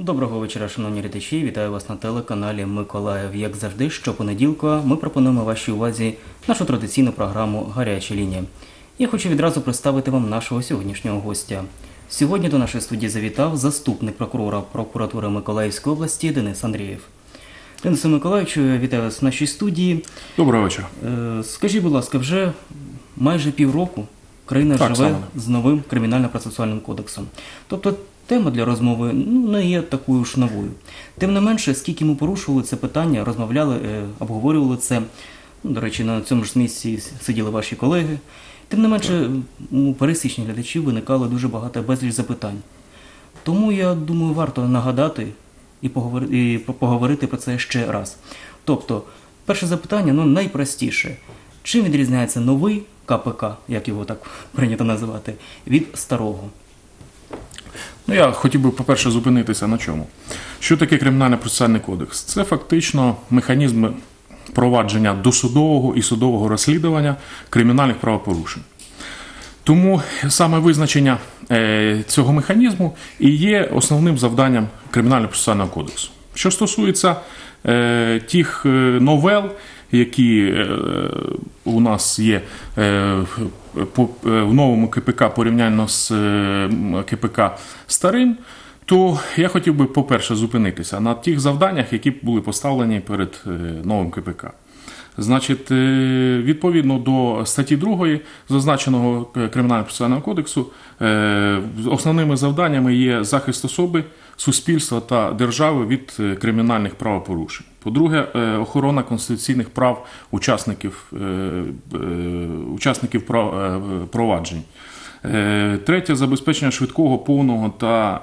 Доброго вечора, шановні глядачі. Вітаю вас на телеканалі Миколаїв. Як завжди, щопонеділка ми пропонуємо вашій увазі нашу традиційну програму Гаряча лінія. Я хочу відразу представити вам нашого сьогоднішнього гостя. Сьогодні до нашої студії завітав заступник прокурора прокуратури Миколаївської області Денис Андрієв. Денисе Миколаївичу, вітаю вас в нашій студії. Доброго вечора. Е, Скажіть, будь ласка, вже майже півроку країна Так, живе саме. з новим кримінально-процесуальним кодексом. Тобто тема для розмови ну, не є такою ж новою. Тим не менше, скільки ми порушували це питання, розмовляли, е, обговорювали це. Ну, До речі, на цьому ж місці сиділи ваші колеги. Тим не менше, у пересічних глядачів виникало дуже багато безліч запитань. Тому я думаю, варто нагадати і поговорити, і поговорити про це ще раз. Тобто, перше запитання ну, найпростіше. Чим відрізняється новий КПК, як його так прийнято називати, від старого? Ну, я хотів би, по-перше, зупинитися на чому. Що таке кримінальний процесуальний кодекс? Це фактично механізм провадження досудового і судового розслідування кримінальних правопорушень. Тому саме визначення е, цього механізму і є основним завданням кримінального процесуального кодексу. Що стосується е, тих е, новел, які е, у нас є е, е, в новому КПК порівняно з КПК старим, то я хотів би, по-перше, зупинитися на тих завданнях, які були поставлені перед новим КПК. Значить, е, відповідно до статті 2 зазначеного е, Кримінального процесуального кодексу, е, основними завданнями є захист особи, суспільства та держави від кримінальних правопорушень. По-друге, охорона конституційних прав учасників, учасників проваджень. Третє забезпечення швидкого, повного та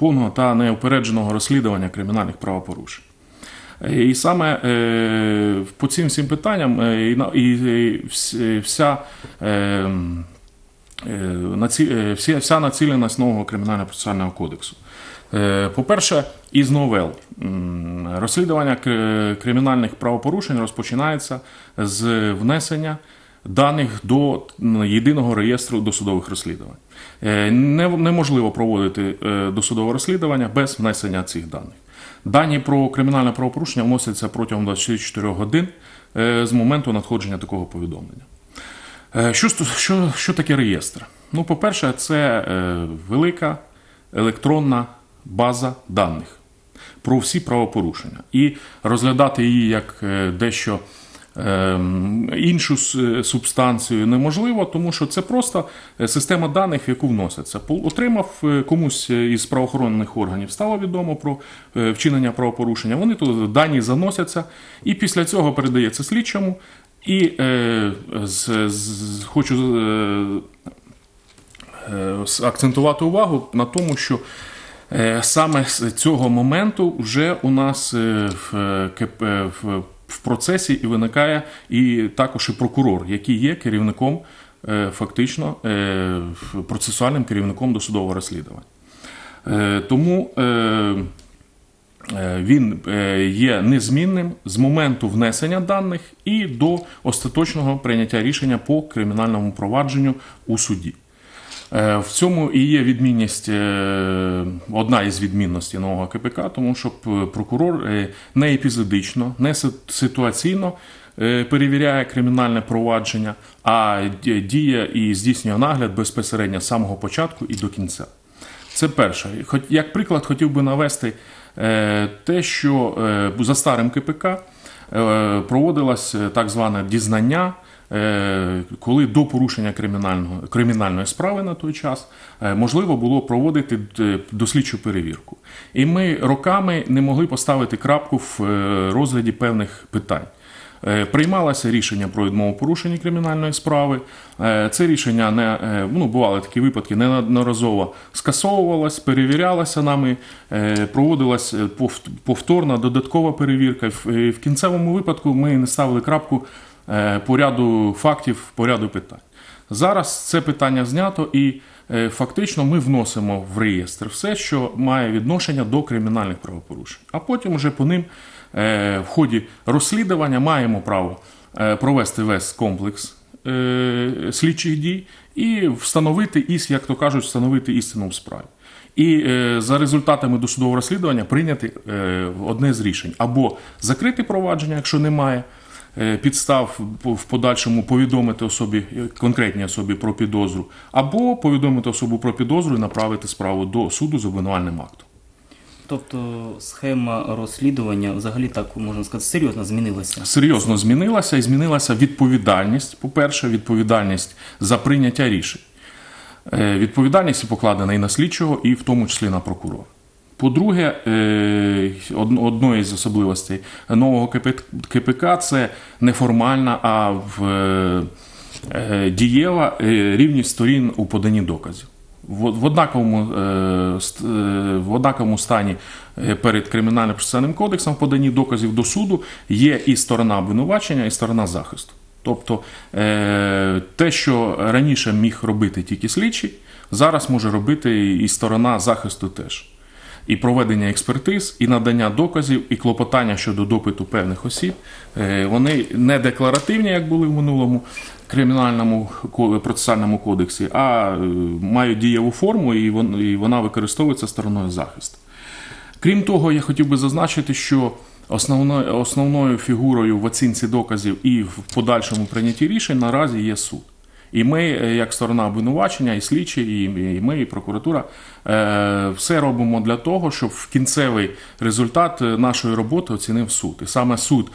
повного та неупередженого розслідування кримінальних правопорушень. Е, І саме е, по цим всім питанням і, вся, вся, націленість нового кримінального процесуального кодексу. Е, По-перше, із новел розслідування кримінальних правопорушень розпочинається з внесення даних до єдиного реєстру досудових розслідувань. Е, Неможливо проводити е, досудове розслідування без внесення цих даних. Дані про кримінальне правопорушення вносяться протягом 24 годин е, з моменту надходження такого повідомлення. Що, що, що таке реєстр? Ну, по-перше, це велика електронна база даних про всі правопорушення. І розглядати її як дещо іншу субстанцію неможливо, тому що це просто е, система даних, в яку вносяться. Пол- Отримав е, комусь із правоохоронних органів, стало відомо про е, вчинення правопорушення. Вони тут дані заносяться, і після цього передається слідчому. І е, з, з, хочу е, е, акцентувати увагу на тому, що е, саме з цього моменту вже у нас е, в, е, в, в процесі і виникає і також і прокурор, який є керівником, е, фактично е, процесуальним керівником досудового розслідування. Е, Тому він є незмінним з моменту внесення даних і до остаточного прийняття рішення по кримінальному провадженню у суді. Е, В цьому і є відмінність, е, одна із відмінностей нового КПК, тому що прокурор е, не епізодично, не ситуаційно перевіряє кримінальне провадження, а діє і здійснює нагляд безпосередньо з самого початку і до кінця. Це перше. Як приклад хотів би навести те, що за старим КПК проводилось е, так зване дізнання, е, коли до порушення кримінального, кримінальної справи на той час е, можливо було проводити е, дослідчу перевірку. І ми роками не могли поставити крапку в е, розгляді певних питань. Е, Приймалося рішення про відмову порушення кримінальної справи. Е, Це рішення не е, ну, бували такі випадки, неодноразово скасовувалось, перевірялося нами, проводилась е, повторна додаткова перевірка. В кінцевому випадку ми не ставили крапку по ряду фактів, по ряду питань. Зараз це питання знято і фактично ми вносимо в реєстр все, що має відношення до кримінальних правопорушень. А потім вже по ним в ході розслідування маємо право е, провести весь комплекс е, слідчих дій і встановити іс, як то кажуть, встановити істину в справі. І е, за результатами досудового розслідування прийняти е, одне з рішень: або закрити провадження, якщо немає е, підстав в- подальшому повідомити особі, е, конкретній особі про підозру, або повідомити особу про підозру і направити справу до суду з обвинувальним актом. Тобто схема розслідування взагалі так можна сказати серйозно змінилася. серйозно змінилася і змінилася відповідальність. По-перше, відповідальність за прийняття рішень. Е, Відповідальність покладена і на слідчого, і в тому числі на прокурора. По-друге, е, од- одною з особливостей нового КП- КПК це неформальна, а в, е, дієва рівність сторін у поданні доказів. В, однаковому, е, е, в однаковому стані е, перед кримінальним процесуальним кодексом в поданні доказів до суду є і сторона обвинувачення, і сторона захисту. Тобто те, що раніше міг робити тільки слідчий, зараз може робити і сторона захисту теж. І проведення експертиз, і надання доказів, і клопотання щодо допиту певних осіб. е, Вони не декларативні, як були в минулому кримінальному процесуальному кодексі, а е, мають дієву форму, і вона використовується стороною захисту. Крім того, я хотів би зазначити, що основною фігурою в оцінці доказів і в подальшому прийнятті рішень наразі є суд. І ми, е, як сторона обвинувачення, і слідчі, і ми, і прокуратура, е, все робимо для того, щоб в кінцевий результат е, нашої роботи оцінив суд. І саме суд,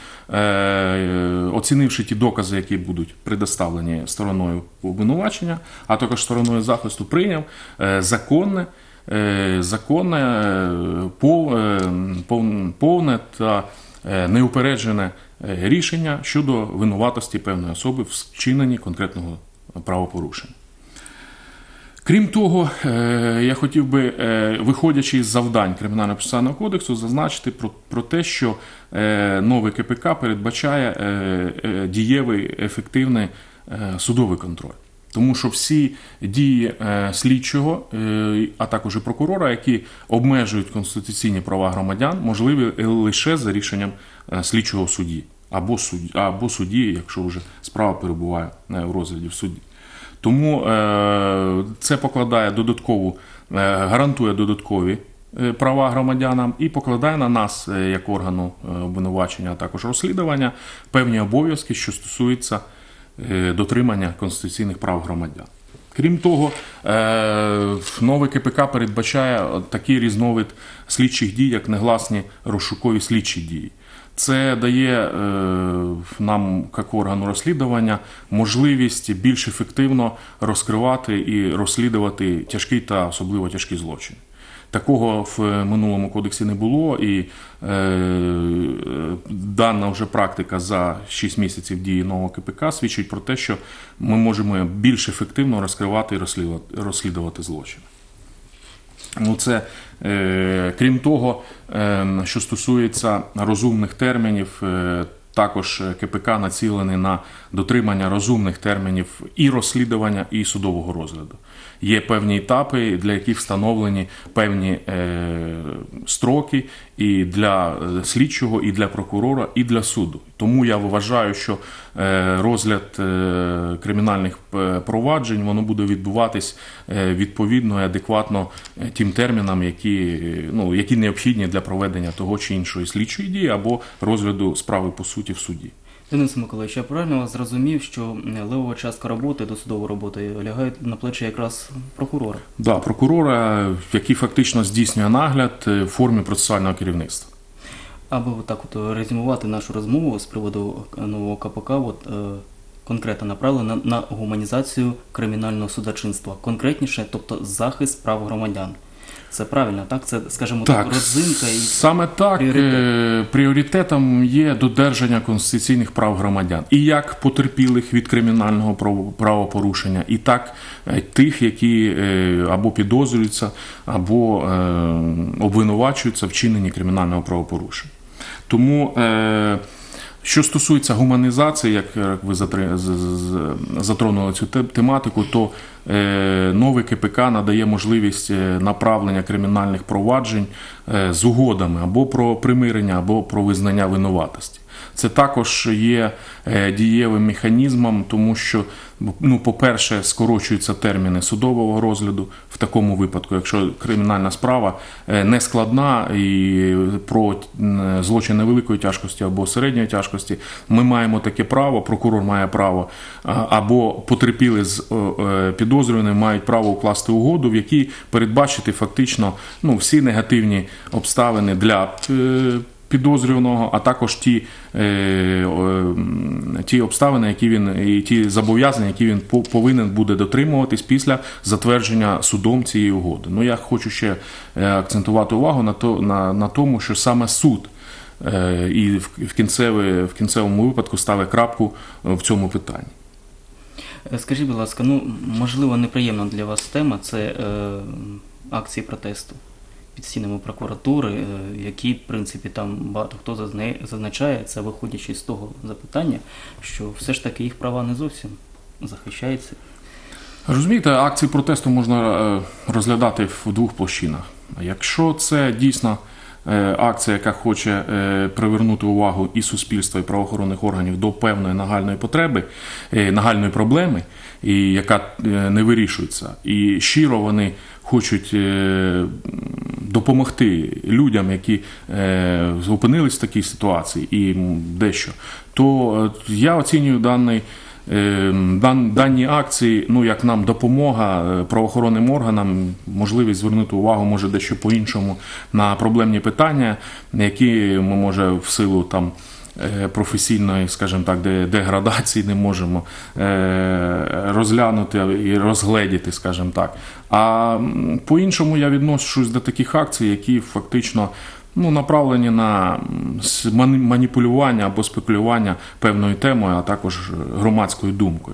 оцінивши ті докази, які будуть предоставлені стороною обвинувачення, а також стороною захисту, прийняв законне законне, пов- пов- повне та неупереджене рішення щодо винуватості певної особи в вчиненні конкретного правопорушення. Крім того, е, я хотів би, е, виходячи із завдань Кримінального процесуального кодексу, зазначити про, про те, що е, новий КПК передбачає дієвий ефективний судовий контроль. Тому що всі дії слідчого, а також і прокурора, які обмежують конституційні права громадян, можливі лише за рішенням слідчого в суді або судді, або судді, якщо вже справа перебуває е, в розгляді в суді. Тому е, це покладає додаткову, е, гарантує додаткові права громадянам і покладає на нас, як органу обвинувачення, а також розслідування, певні обов'язки, що стосуються дотримання конституційних прав громадян. Крім того, новий КПК передбачає такий різновид слідчих дій, як негласні розшукові слідчі дії. Це дає е, нам, як органу розслідування, можливість більш ефективно розкривати і розслідувати тяжкі та особливо тяжкі злочини. Такого в минулому кодексі не було, і е, дана вже практика за 6 місяців дії нового КПК свідчить про те, що ми можемо більш ефективно розкривати і розслідувати, розслідувати злочини. Ну, це, е, крім того, е, що стосується розумних термінів, е, також КПК націлений на дотримання розумних термінів і розслідування, і судового розгляду. Є певні етапи, для яких встановлені певні е, строки і для е, слідчого, і для прокурора, і для суду. Тому я вважаю, що е, розгляд е, кримінальних проваджень воно буде відбуватись відповідно і адекватно тим термінам, які, ну, які необхідні для проведення того чи іншої слідчої дії або розгляду справи по суті в суді. Денис Миколаївич, я правильно вас зрозумів, що левова частка роботи, досудової роботи лягає на плечі якраз прокурора. Да, прокурора, який фактично здійснює нагляд е, в формі процесуального керівництва. Аби так от резюмувати нашу розмову з приводу е, нового КПК, от, е, конкретно направлена на гуманізацію кримінального судочинства, конкретніше, тобто захист прав громадян. Це правильно, так? Це, скажімо так, розинка і саме так пріоритет. е, пріоритетом є додержання конституційних прав громадян, і як потерпілих від кримінального право- правопорушення, і так е, тих, які е, або підозрюються, або обвинувачуються в чиненні кримінального правопорушення. Тому е, що стосується гуманізації, як е, ви затронули цю тематику, то е, новий КПК надає можливість е, направлення кримінальних проваджень з угодами або про примирення, або про визнання винуватості. Це також є е, дієвим механізмом, тому що, ну, по-перше, скорочуються терміни судового розгляду в такому випадку, якщо кримінальна справа е, не складна і про злочин невеликої тяжкості або середньої тяжкості, ми маємо таке право, прокурор має право, або потерпіли з е, е, підозрюваним мають право укласти угоду, в якій передбачити фактично ну, всі негативні обставини для е, підозрюваного, а також ті, е, ті обставини, які він і ті зобов'язання, які він по- повинен буде дотримуватись після затвердження судом цієї угоди. Ну я хочу ще е, акцентувати увагу на то на, на тому, що саме суд. е, І в кінцеве- в кінцевому випадку ставить крапку в цьому питанні. Скажіть, будь ласка, ну можливо неприємна для вас тема це е, акції протесту під стінами прокуратури, е, які, в принципі, там багато хто зазначає, це виходячи з того запитання, що все ж таки їх права не зовсім захищаються. Розумієте, акції протесту можна е, розглядати в двох площинах. Якщо це дійсно е, акція, яка хоче привернути увагу і суспільства, і правоохоронних органів до певної нагальної потреби, нагальної проблеми, і яка не вирішується, і щиро вони хочуть допомогти людям, які е, опинились в такій ситуації, і дещо, то е, я оцінюю даний. Е, Дані акції, ну як нам допомога е, правоохоронним органам, можливість звернути увагу може дещо по-іншому на проблемні питання, які ми може в силу там. Е, Професійної, скажімо так, деградації не можемо е, розглянути і розгледіти, скажімо так. А по-іншому я відношусь до таких акцій, які фактично ну, направлені на маніпулювання або спекулювання певною темою, а також громадською думкою.